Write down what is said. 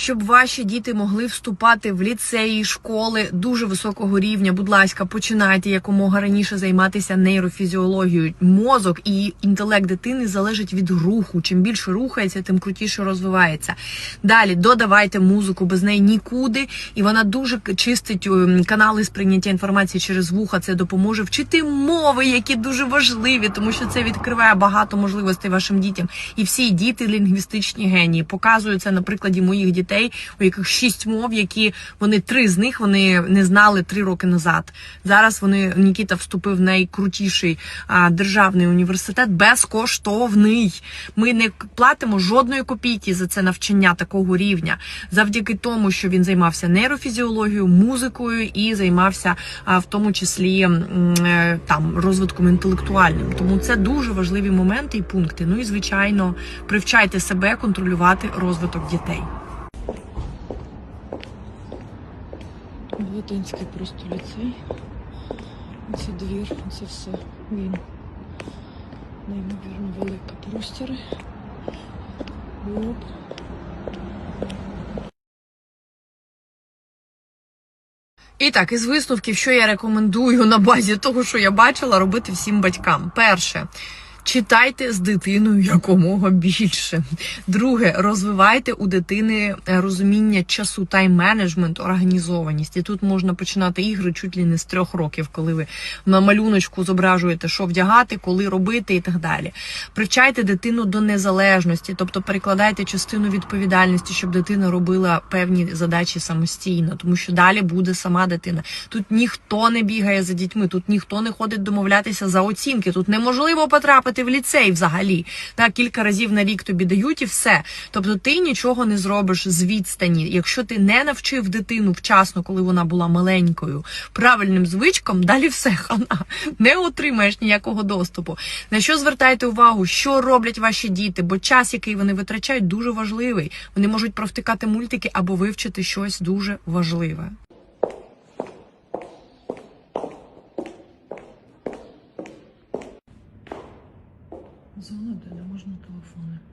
щоб ваші діти могли вступати в ліцеї, школи дуже високого рівня. Будь ласка, починайте якомога раніше займатися нейрофізіологією. Мозок і інтелект дитини залежить від руху. Чим більше рухається, тим крутіше розвивається. Далі додавайте музику, без неї нікуди, і вона дуже чистить ем, канали сприйняття інформації через вуха. Це допоможе вчити мови, які дуже важливі, тому що це відкриває багато можливостей вашим дітям. І всі діти лінгвістичні генії. Показую це на прикладі моїх дітей, у яких шість мов, які вони три з них вони не знали три роки назад. Зараз вони Нікіта вступив в найкрутіший а, державний університет безкоштовний. Ми не платимо жодної копійки за це навчання такого рівня, завдяки тому, що він займався нейрофізіологією, музикою і займався а, в тому числі е, там розвитком інтелектуальним. Тому це дуже важливі моменти і пункти. Ну і звичайно, привчайте себе контролювати розвиток дітей. Велетенський просто ліцей. Це двір, це все він. Неймовірно велика простіри. Оп. І так, із висновків, що я рекомендую на базі того, що я бачила, робити всім батькам. Перше. Читайте з дитиною якомога більше. Друге, розвивайте у дитини е, розуміння часу, тайм-менеджмент, організованість. І тут можна починати ігри чуть ли не з трьох років, коли ви на малюночку зображуєте, що вдягати, коли робити і так далі. Привчайте дитину до незалежності, тобто перекладайте частину відповідальності, щоб дитина робила певні задачі самостійно, тому що далі буде сама дитина. Тут ніхто не бігає за дітьми, тут ніхто не ходить домовлятися за оцінки. Тут неможливо потрапити в ліцей взагалі. Так, кілька разів на рік тобі дають і все. Тобто ти нічого не зробиш з відстані. Якщо ти не навчив дитину вчасно, коли вона була маленькою, правильним звичкам, далі все хана. Не отримаєш ніякого доступу. На що звертайте увагу, що роблять ваші діти, бо час, який вони витрачають, дуже важливий. Вони можуть провтикати мультики або вивчити щось дуже важливе. Зона, де не можна телефони.